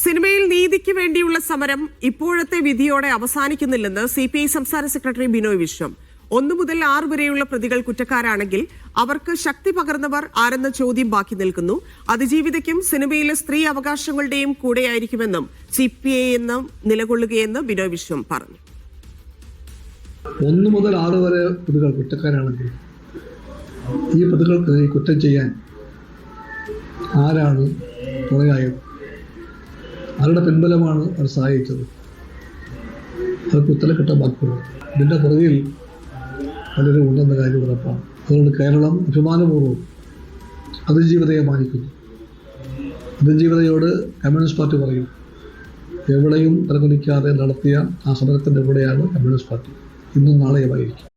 സിനിമയിൽ നീതിക്ക് വേണ്ടിയുള്ള സമരം ഇപ്പോഴത്തെ വിധിയോടെ അവസാനിക്കുന്നില്ലെന്ന് സി പി ഐ സംസ്ഥാന സെക്രട്ടറി ബിനോയ് വിശ്വം. ഒന്നു മുതൽ ആറ് വരെയുള്ള പ്രതികൾ കുറ്റക്കാരാണെങ്കിൽ അവർക്ക് ശക്തി പകർന്നവർ ആരെന്ന ചോദ്യം ബാക്കി നിൽക്കുന്നു. അതിജീവിതയ്ക്കും സിനിമയിലെ സ്ത്രീ അവകാശങ്ങളുടെയും കൂടെയായിരിക്കുമെന്നും സി പി ഐ എന്നും നിലകൊള്ളുകയെന്ന് ബിനോയ് വിശ്വം പറഞ്ഞു. ഒന്നു മുതൽ ആറ് വരെ പ്രതികൾ കുറ്റക്കാരാണെങ്കിൽ ഈ പ്രതികൾക്ക് കുറ്റം ചെയ്യാൻ ആരാണ് തുണയായത്? ആരുടെ പിൻബലമാണ് അവർ സഹായിച്ചത്? അവർക്ക് ഉത്തരം കിട്ടാൻ ബാക്കിയുള്ളൂ. ഇതിന്റെ പുറകിൽ പലരും ഉണ്ടെന്ന കാര്യം ഉറപ്പാണ്. അതുകൊണ്ട് കേരളം അഭിമാനപൂർവം അതിജീവിതയെ മാനിക്കുന്നു. അതിജീവിതയോട് കമ്മ്യൂണിസ്റ്റ് പാർട്ടി പറയും എവിടെയും പരിഗണിക്കാതെ നടത്തിയ ആ സമരത്തിന്റെ കൂടെയാണ് കമ്മ്യൂണിസ്റ്റ് പാർട്ടി. ഇന്നും നാളെയുമായിരിക്കും.